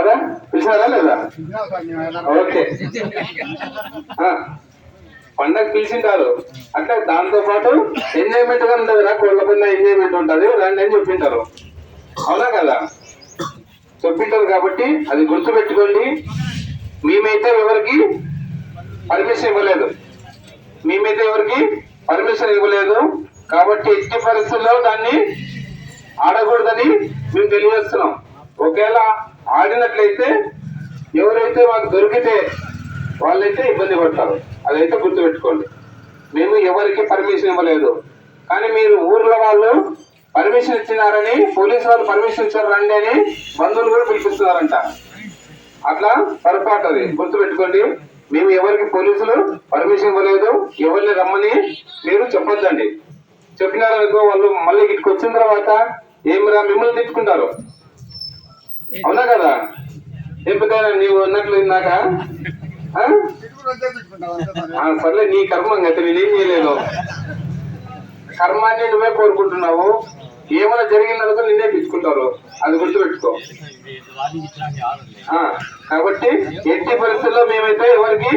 కదా? పిలిచారా లేదా? ఓకే. పండగ పిలిచింటారు. అట్లా దాంతో పాటు ఎంజాయ్మెంట్గా ఉంటుంది నా కోళ్ళ పండుగ ఎంజాయ్మెంట్ ఉంటుంది. రండి అని చెప్పింటారు అవునా కదా? చెప్పింటారు కాబట్టి అది గుర్తు పెట్టుకోండి. మేమైతే ఎవరికి పర్మిషన్ ఇవ్వలేదు. మేమైతే ఎవరికి పర్మిషన్ ఇవ్వలేదు. కాబట్టి ఎట్టి పరిస్థితుల్లో దాన్ని ఆడకూడదని మేము తెలియజేస్తున్నాం. ఒకవేళ ఆడినట్లయితే ఎవరైతే మాకు దొరికితే వాళ్ళైతే ఇబ్బంది పడతారు. అదైతే గుర్తుపెట్టుకోండి. మేము ఎవరికి పర్మిషన్ ఇవ్వలేదు. కానీ మీరు ఊర్లో వాళ్ళు పర్మిషన్ ఇచ్చినారని పోలీసు వాళ్ళు పర్మిషన్ ఇచ్చారు రండి అని బంధువులు కూడా పిలిపిస్తున్నారంట. అట్లా పొరపాటు అది. గుర్తుపెట్టుకోండి. మేము ఎవరికి పోలీసులు పర్మిషన్ ఇవ్వలేదు ఎవరిని రమ్మని మీరు చెప్పొద్దండి. చెప్పినారనుకో వాళ్ళు మళ్ళీ ఇటుకొచ్చిన వచ్చిన తర్వాత ఏమిరా మిమ్మల్ని తిట్టుకుంటారు. అవునా కదా? ఎప్పుడైనా నీవు అన్నట్లు ఇందాక? సర్లే నీ కర్మం గతి నేనేం చేయలేను. కర్మాన్ని నువ్వే కోరుకుంటున్నావు. ఏమైనా జరిగిందనుకో నిన్నే పిచ్చుకుంటారు అది గుర్తుపెట్టుకో. కాబట్టి ఎట్టి పరిస్థితుల్లో మేమైతే ఎవరికి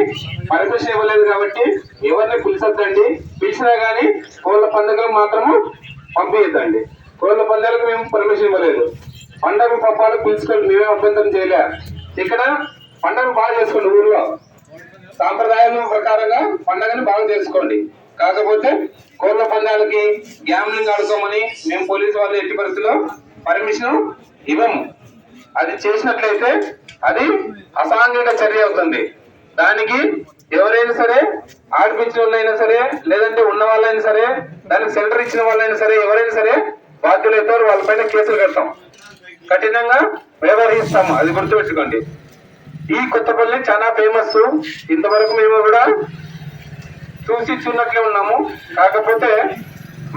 పర్మిషన్ ఇవ్వలేదు కాబట్టి ఎవరిని పిలిచొద్దండి. పిలిచినా గానీ కోళ్ళ పండుగలు మాత్రము పంపించద్దండి కోళ్ళ పండుగలకు మేము పర్మిషన్ ఇవ్వలేదు. పండగ పప్పాలు పిలుచుకొని మేమే అభ్యంతరం చేయలే. ఇక్కడ పండగ బాగా చేసుకోండి ఊర్లో. సాంప్రదాయం ప్రకారంగా పండగని బాగా చేసుకోండి. కాకపోతే కోళ్ళ పందాలకి గ్యామ్లింగ్ ఆడుకోమని మేము పోలీసు వాళ్ళు ఎట్టి పరిస్థితుల్లో పర్మిషన్ ఇవ్వము. అది చేసినట్లయితే అది అసాంఘిక చర్య అవుతుంది. దానికి ఎవరైనా సరే ఆడిపించిన వాళ్ళైనా సరే లేదంటే ఉన్న వాళ్ళైనా సరే దానికి సెంటర్ ఇచ్చిన వాళ్ళైనా సరే ఎవరైనా సరే బాధ్యులు అవుతారు వాళ్ళపైన కేసులు కడతాం. కఠినంగా వ్యవహరిస్తాము. అది గుర్తుపెట్టుకోండి. ఈ కొత్తపల్లి చాలా ఫేమస్ ఇంతవరకు మేము కూడా చూసి చూన్నట్లే ఉన్నాము. కాకపోతే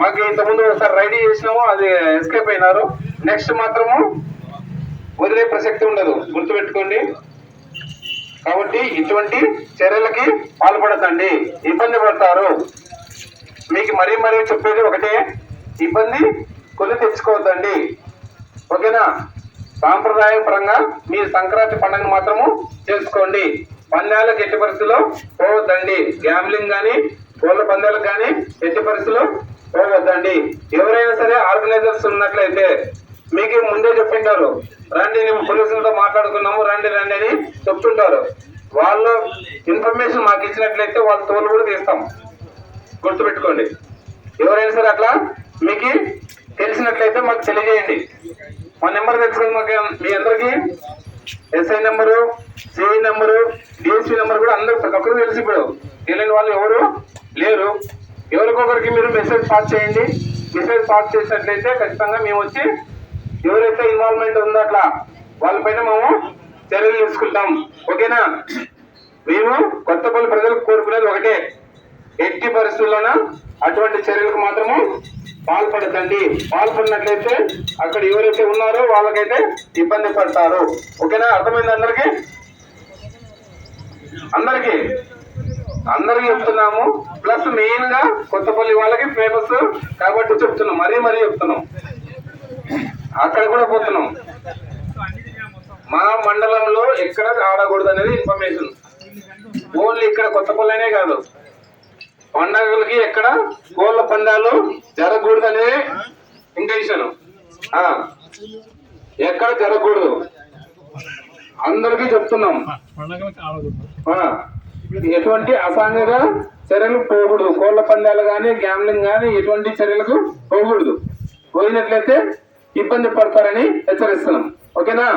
మాకు ఇంతకుముందు ఒకసారి రెడీ చేసినాము అది ఎస్కేప్ అయినారు. నెక్స్ట్ మాత్రము వదిలే ప్రసక్తి ఉండదు. గుర్తుపెట్టుకోండి. కాబట్టి ఇటువంటి చర్యలకి పాల్పడద్దండి ఇబ్బంది పడతారు. మీకు మరీ మరీ చెప్పేది ఒకటే. ఇబ్బంది కొని తెచ్చుకోవద్దండి. ఓకేనా? సాంప్రదాయ పరంగా మీ సంక్రాంతి పండుగను మాత్రము చేసుకోండి. పందాలకు ఎట్టి పరిస్థితుల్లో పోవద్దండి. గ్యాంబ్లింగ్ కానీ కోళ్ళ పందాలకు కానీ ఎట్టి పరిస్థితుల్లో పోవద్దండి. ఎవరైనా సరే ఆర్గనైజర్స్ ఉన్నట్లయితే మీకు ముందే చెప్పింటారు. రండి మేము పోలీసులతో మాట్లాడుకున్నాము రండి రండి అని చెప్తుంటారు. వాళ్ళు ఇన్ఫర్మేషన్ మాకు ఇచ్చినట్లయితే వాళ్ళ తోలు కూడా తీస్తాం. గుర్తుపెట్టుకోండి. ఎవరైనా సరే అట్లా మీకు తెలిసినట్లయితే మాకు తెలియజేయండి. మా నెంబర్ తెలుసుకుని మీ అందరికి SI number CI number DSP number కూడా అందరూ ప్రతి ఒక్కరు తెలిసి ఇప్పుడు. తెలియని వాళ్ళు ఎవరు లేరు. ఎవరికొకరికి మీరు మెసేజ్ పాస్ చేయండి. మెసేజ్ పాస్ చేసినట్లయితే ఖచ్చితంగా మేము వచ్చి ఎవరైతే ఇన్వాల్వ్మెంట్ ఉందో అట్లా వాళ్ళపైన మేము చర్యలు తీసుకుంటాం. ఓకేనా? మేము కొత్తపల్లి ప్రజలకు కోరుకునేది ఒకటే. ఎట్టి పరిస్థితుల్లోన అటువంటి చర్యలకు మాత్రము పాల్పడకండి. పాల్పడినట్లయితే అక్కడ ఎవరైతే ఉన్నారో వాళ్ళకైతే ఇబ్బంది పడతారు. ఓకేనా? అర్థమైంది అందరికి? అందరికి? అందరికి చెప్తున్నాము. ప్లస్ మెయిన్గా కొత్తపల్లి వాళ్ళకి ఫేమస్ కాబట్టి చెప్తున్నాం. మరీ మరీ చెప్తున్నాం. అక్కడ కూడా పోతున్నాం. మా మండలంలో ఎక్కడ ఆడకూడదు అనేది ఇన్ఫర్మేషన్ ఓన్లీ ఇక్కడ కొత్తపల్లినే కాదు. పండగలకి ఎక్కడ? కోళ్ళ పందాలు జరగకూడదు అనేది ఇంటెన్షన్ ఆ, ఎక్కడ జరగకూడదు? అందరికీ చెప్తున్నాం. ఎటువంటి అసాంఘిక చర్యలు పోకూడదు. కోళ్ళ పందాలు కానీ గ్యామ్లింగ్ కానీ ఎటువంటి చర్యలకు పోకూడదు. పోయినట్లయితే ఇబ్బంది పడతారని హెచ్చరిస్తున్నాం. ఓకేనా?